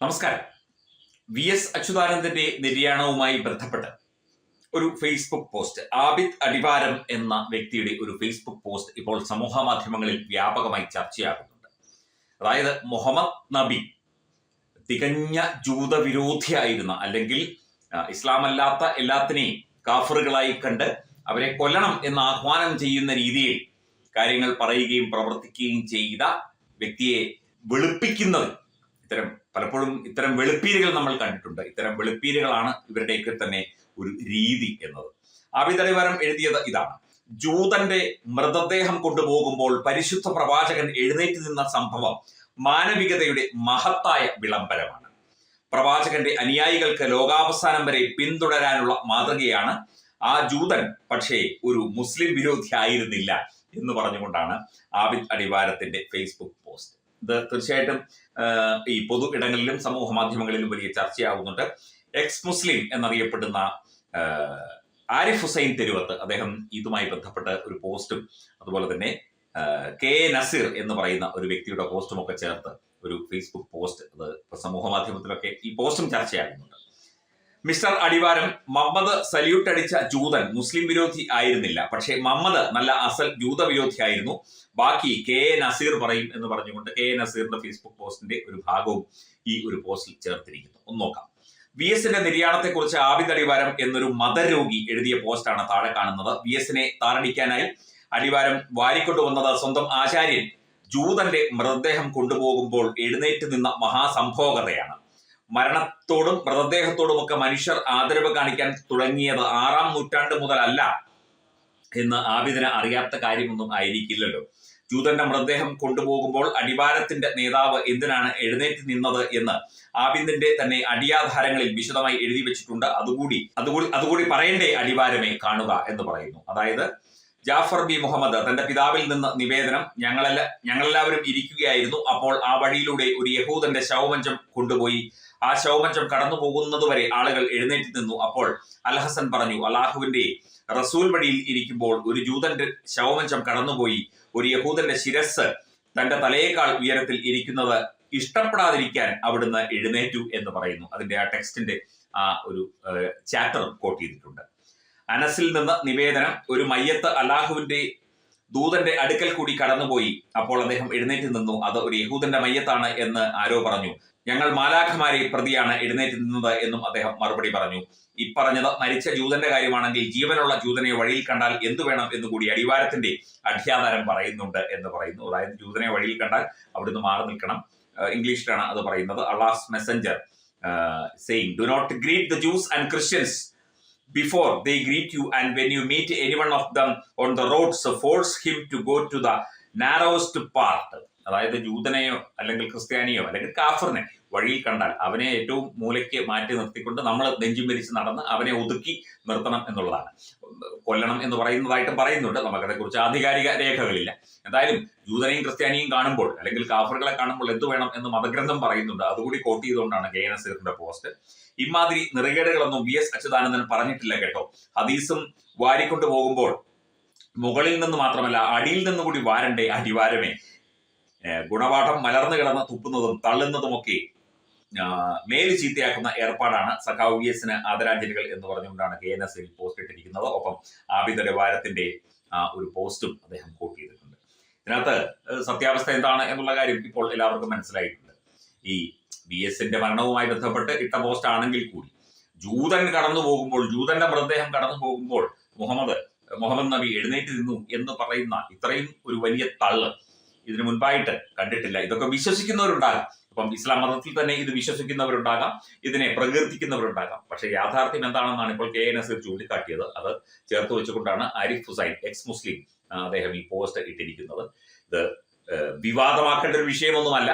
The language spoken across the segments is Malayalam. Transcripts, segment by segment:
നമസ്കാരം. വി എസ് അച്യുതാനന്ദന്റെ നിര്യാണവുമായി ബന്ധപ്പെട്ട് ഒരു ഫേസ്ബുക്ക് പോസ്റ്റ് ആബിദ് അടിവാരം എന്ന വ്യക്തിയുടെ ഒരു ഫേസ്ബുക്ക് പോസ്റ്റ് ഇപ്പോൾ സമൂഹ മാധ്യമങ്ങളിൽ വ്യാപകമായി ചർച്ചയാകുന്നുണ്ട്. അതായത് മുഹമ്മദ് നബി തികഞ്ഞ ജൂതവിരോധിയായിരുന്ന അല്ലെങ്കിൽ ഇസ്ലാമല്ലാത്ത എല്ലാത്തിനെയും കാഫറുകളായി കണ്ട് അവരെ കൊല്ലണം എന്ന് ആഹ്വാനം ചെയ്യുന്ന രീതിയിൽ കാര്യങ്ങൾ പറയുകയും പ്രവർത്തിക്കുകയും ചെയ്ത വ്യക്തിയെ വെളുപ്പിക്കുന്നത് ഇത്തരം പലപ്പോഴും ഇത്തരം വെളുപ്പീരുകൾ നമ്മൾ കണ്ടിട്ടുണ്ട്. ഇത്തരം വെളുപ്പീരുകളാണ് ഇവരുടെയൊക്കെ തന്നെ ഒരു രീതി എന്നത്. ആബിദളിവാരം എഴുതിയത് ഇതാണ്. ജൂതന്റെ മൃതദേഹം കൊണ്ടുപോകുമ്പോൾ പരിശുദ്ധ പ്രവാചകൻ എഴുന്നേറ്റ് നിന്ന സംഭവം മാനവികതയുടെ മഹത്തായ വിളംബരമാണ്. പ്രവാചകന്റെ അനുയായികൾക്ക് ലോകാവസാനം വരെ പിന്തുടരാനുള്ള മാതൃകയാണ് ആ ജൂതൻ. പക്ഷേ ഒരു മുസ്ലിം വിരോധി ആയിരുന്നില്ല എന്ന് പറഞ്ഞുകൊണ്ടാണ് ആബിദ് അടിവാരത്തിന്റെ ഫേസ്ബുക്ക് പോസ്റ്റ്. ഇത് തീർച്ചയായിട്ടും ഈ പൊതു ഇടങ്ങളിലും സമൂഹ മാധ്യമങ്ങളിലും വലിയ ചർച്ചയാവുന്നുണ്ട്. എക്സ് മുസ്ലിം എന്നറിയപ്പെടുന്ന ആരിഫ് ഹുസൈൻ തെരുവത്ത് അദ്ദേഹം ഇതുമായി ബന്ധപ്പെട്ട ഒരു പോസ്റ്റും അതുപോലെ തന്നെ കെ നസീർ എന്ന് പറയുന്ന ഒരു വ്യക്തിയുടെ പോസ്റ്റും ഒക്കെ ചേർത്ത് ഒരു ഫേസ്ബുക്ക് പോസ്റ്റ് അത് സമൂഹ മാധ്യമത്തിലൊക്കെ ഈ പോസ്റ്റും ചർച്ചയാകുന്നുണ്ട്. മിസ്റ്റർ അടിവാരം മമ്മദ് സല്യൂട്ട് അടിച്ച ജൂതൻ മുസ്ലിം വിരോധി ആയിരുന്നില്ല. പക്ഷേ മമ്മദ് നല്ല അസൽ ജൂത വിരോധി ആയിരുന്നു. ബാക്കി കെ എ നസീർ പറയും എന്ന് പറഞ്ഞുകൊണ്ട് കെ എ നസീറിന്റെ ഫേസ്ബുക്ക് പോസ്റ്റിന്റെ ഒരു ഭാഗവും ഈ ഒരു പോസ്റ്റിൽ ചേർത്തിരിക്കുന്നു. ഒന്ന് നോക്കാം. വി എസിന്റെ നിര്യാണത്തെക്കുറിച്ച് ആബിദ് അടിവാരം എന്നൊരു മതരോഗി എഴുതിയ പോസ്റ്റാണ് താഴെ കാണുന്നത്. വി എസിനെ താറടിക്കാനായി അടിവാരം വാരിക്കൊണ്ടുവന്നത് സ്വന്തം ആചാര്യൻ ജൂതന്റെ മൃതദേഹം കൊണ്ടുപോകുമ്പോൾ എഴുന്നേറ്റ് നിന്ന മഹാസംഭവകതയാണ് മരണത്തോടും മൃതദേഹത്തോടുമൊക്കെ മനുഷ്യർ ആദരവ് കാണിക്കാൻ തുടങ്ങിയത് ആറാം നൂറ്റാണ്ട് മുതലല്ല എന്ന് ആബിദിന് അറിയാത്ത കാര്യമൊന്നും ആയിരിക്കില്ലല്ലോ. ജൂതന്റെ മൃതദേഹം കൊണ്ടുപോകുമ്പോൾ അടിവാരത്തിന്റെ നേതാവ് എന്തിനാണ് എഴുന്നേറ്റ് നിന്നത് എന്ന് ആബിന്ദിന്റെ തന്നെ അടിയാധാരങ്ങളിൽ വിശദമായി എഴുതി വെച്ചിട്ടുണ്ട്. അതുകൂടി അതുകൂടി അതുകൂടി പറയണ്ടേ അടിവാരമേ കാണുക എന്ന് പറയുന്നു. അതായത് ജാഫർ ബി മുഹമ്മദ് തന്റെ പിതാവിൽ നിന്ന് നിവേദനം ഞങ്ങളെല്ല ഞങ്ങളെല്ലാവരും ഇരിക്കുകയായിരുന്നു. അപ്പോൾ ആ വഴിയിലൂടെ ഒരു യഹൂദന്റെ ശവമഞ്ചം കൊണ്ടുപോയി ആ ശവമഞ്ചം കടന്നു പോകുന്നതുവരെ ആളുകൾ എഴുന്നേറ്റ് നിന്നു. അപ്പോൾ അൽഹസൻ പറഞ്ഞു അള്ളാഹുവിന്റെ റസൂൽ വഴിയിൽ ഇരിക്കുമ്പോൾ ഒരു ജൂതന്റെ ശവമഞ്ചം കടന്നുപോയി. ഒരു യഹൂദന്റെ ശിരസ് തന്റെ തലയേക്കാൾ ഉയരത്തിൽ ഇരിക്കുന്നത് ഇഷ്ടപ്പെടാതിരിക്കാൻ അവിടുന്ന് എഴുന്നേറ്റു എന്ന് പറയുന്നു. അതിന്റെ ആ ടെക്സ്റ്റിന്റെ ആ ഒരു ചാപ്റ്റർ കോട്ട് ചെയ്തിട്ടുണ്ട്. അനസിൽ നിന്ന് നിവേദനം ഒരു മയ്യത്ത് അല്ലാഹുവിന്റെ ദൂതന്റെ അടുക്കൽ കൂടി കടന്നുപോയി. അപ്പോൾ അദ്ദേഹം എഴുന്നേറ്റ് നിന്നു. അത് ഒരു യഹൂദന്റെ മയ്യത്താണ് എന്ന് ആരോ പറഞ്ഞു. ഞങ്ങൾ മാലാഖമാരെ പ്രതിയാണ് എഴുന്നേറ്റ് നിന്നത് എന്നും അദ്ദേഹം മറുപടി പറഞ്ഞു. ഇപ്പറഞ്ഞത് മരിച്ച ജൂതന്റെ കാര്യമാണെങ്കിൽ ജീവനുള്ള ജൂതനെ വഴിയിൽ കണ്ടാൽ എന്തു വേണം എന്ന് കൂടി അടിവാരത്തിന്റെ അധ്യാധാരം പറയുന്നുണ്ട് എന്ന് പറയുന്നു. അതായത് ജൂതനെ വഴിയിൽ കണ്ടാൽ അവിടുന്ന് മാറി നിൽക്കണം. ഇംഗ്ലീഷിലാണ് അത് പറയുന്നത്. Allah's messenger saying do not greet the Jews and Christians before they greet you and when you meet any one of them on the roads force him to go to the narrowest part അതായത് ജൂതനെയോ അല്ലെങ്കിൽ ക്രിസ്ത്യാനിയോ അല്ലെങ്കിൽ കാഫറിനെ വഴിയിൽ കണ്ടാൽ അവനെ ഏറ്റവും മൂലയ്ക്ക് മാറ്റി നിർത്തിക്കൊണ്ട് നമ്മൾ നെഞ്ചും മരിച്ച് നടന്ന് അവനെ ഒതുക്കി നിർത്തണം എന്നുള്ളതാണ്. കൊല്ലണം എന്ന് പറയുന്നതായിട്ടും പറയുന്നുണ്ട്. നമുക്കതേക്കുറിച്ച് ആധികാരിക രേഖകളില്ല. എന്തായാലും ജൂതനെയും ക്രിസ്ത്യാനിയും കാണുമ്പോൾ അല്ലെങ്കിൽ കാഫറുകളെ കാണുമ്പോൾ എന്ത് വേണം എന്ന് മതഗ്രന്ഥം പറയുന്നുണ്ട്. അതുകൂടി കോട്ട് ചെയ്തുകൊണ്ടാണ് കെ എൻ എസ് പോസ്റ്റ് ഇമാതിരി നിറകേടുകളൊന്നും വി എസ് അച്യുതാനന്ദൻ പറഞ്ഞിട്ടില്ല കേട്ടോ. ഹദീസും വാരിക്കൊണ്ടു പോകുമ്പോൾ മുകളിൽ നിന്ന് മാത്രമല്ല അടിയിൽ നിന്ന് കൂടി വാരണ്ടേ അടിവാരമേ ഗുണപാഠം മലർന്നു കിടന്ന് തുപ്പുന്നതും തള്ളുന്നതുമൊക്കെ മേൽ ചീത്തയാക്കുന്ന ഏർപ്പാടാണ് സഖാവ് വി എസിന് ആദരാഞ്ജലികൾ എന്ന് പറഞ്ഞുകൊണ്ടാണ് കെ എൻ എസ് പോസ്റ്റ് ഇട്ടിരിക്കുന്നത്. ഒപ്പം ആഭ്യന്തര വാരത്തിന്റെ ഒരു പോസ്റ്റും അദ്ദേഹം കോട്ട് ചെയ്തിട്ടുണ്ട്. ഇതിനകത്ത് സത്യാവസ്ഥ എന്താണ് എന്നുള്ള കാര്യം ഇപ്പോൾ എല്ലാവർക്കും മനസ്സിലായിട്ടുണ്ട്. ഈ വി എസിന്റെ മരണവുമായി ബന്ധപ്പെട്ട് ഇട്ട പോസ്റ്റ് ആണെങ്കിൽ കൂടി ജൂതൻ കടന്നു പോകുമ്പോൾ ജൂതന്റെ മൃതദേഹം കടന്നു പോകുമ്പോൾ മുഹമ്മദ് മുഹമ്മദ് നബി എഴുന്നേറ്റ് നിന്നു എന്ന് പറയുന്ന ഇത്രയും ഒരു വലിയ തള്ള് ഇതിനു മുൻപായിട്ട് കണ്ടിട്ടില്ല. ഇതൊക്കെ വിശ്വസിക്കുന്നവരുണ്ടാകാം. അപ്പം ഇസ്ലാം മതത്തിൽ തന്നെ ഇത് വിശ്വസിക്കുന്നവരുണ്ടാകാം ഇതിനെ പ്രകീർത്തിക്കുന്നവരുണ്ടാകാം. പക്ഷെ യാഥാർത്ഥ്യം എന്താണെന്നാണ് ഇപ്പോൾ കെ എൻ എസ് ചൂണ്ടിക്കാട്ടിയത്. അത് ചേർത്ത് വെച്ചുകൊണ്ടാണ് ആരിഫ് ഹുസൈൻ എക്സ് മുസ്ലിം അദ്ദേഹം ഈ പോസ്റ്റ് ഇട്ടിരിക്കുന്നത്. ഇത് വിവാദമാക്കേണ്ട ഒരു വിഷയമൊന്നുമല്ല.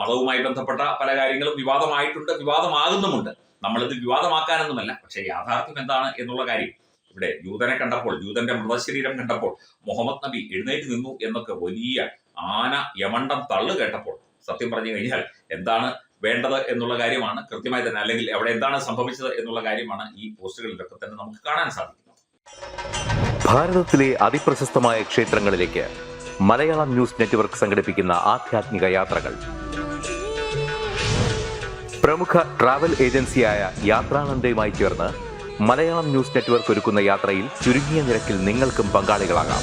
മതവുമായി ബന്ധപ്പെട്ട പല കാര്യങ്ങളും വിവാദമായിട്ടുണ്ട് വിവാദമാകുന്നുമുണ്ട്. നമ്മളിത് വിവാദമാക്കാനൊന്നുമല്ല. പക്ഷെ യാഥാർത്ഥ്യം എന്താണ് എന്നുള്ള കാര്യം. ഇവിടെ ജൂതനെ കണ്ടപ്പോൾ ജൂതന്റെ മൃതശരീരം കണ്ടപ്പോൾ മുഹമ്മദ് നബി എഴുന്നേറ്റ് നിന്നു എന്നൊക്കെ വലിയ ആന യമണ്ടം തള്ളു കേട്ടപ്പോൾ സത്യം പറഞ്ഞു കഴിഞ്ഞാൽ എന്താണ് വേണ്ടത് എന്നുള്ള കാര്യമാണ് കൃത്യമായി തന്നെ അല്ലെങ്കിൽ അവിടെ എന്താണ് സംഭവിച്ചത് എന്നുള്ള കാര്യമാണ് ഈ പോസ്റ്റുകളിലൊക്കെ തന്നെ നമുക്ക് കാണാൻ സാധിക്കുന്നത്. ഭാരതത്തിലെ അതിപ്രശസ്തമായ ക്ഷേത്രങ്ങളിലേക്ക് മലയാളം ന്യൂസ് നെറ്റ്വർക്ക് സംഘടിപ്പിക്കുന്ന ആധ്യാത്മിക യാത്രകൾ. പ്രമുഖ ട്രാവൽ ഏജൻസിയായ യാത്രാനന്ദയുമായി ചേർന്ന് മലയാളം ന്യൂസ് നെറ്റ്വർക്ക് ഒരുക്കുന്ന യാത്രയിൽ ചുരുങ്ങിയ നിരക്കിൽ നിങ്ങൾക്കും പങ്കാളികളാകാം.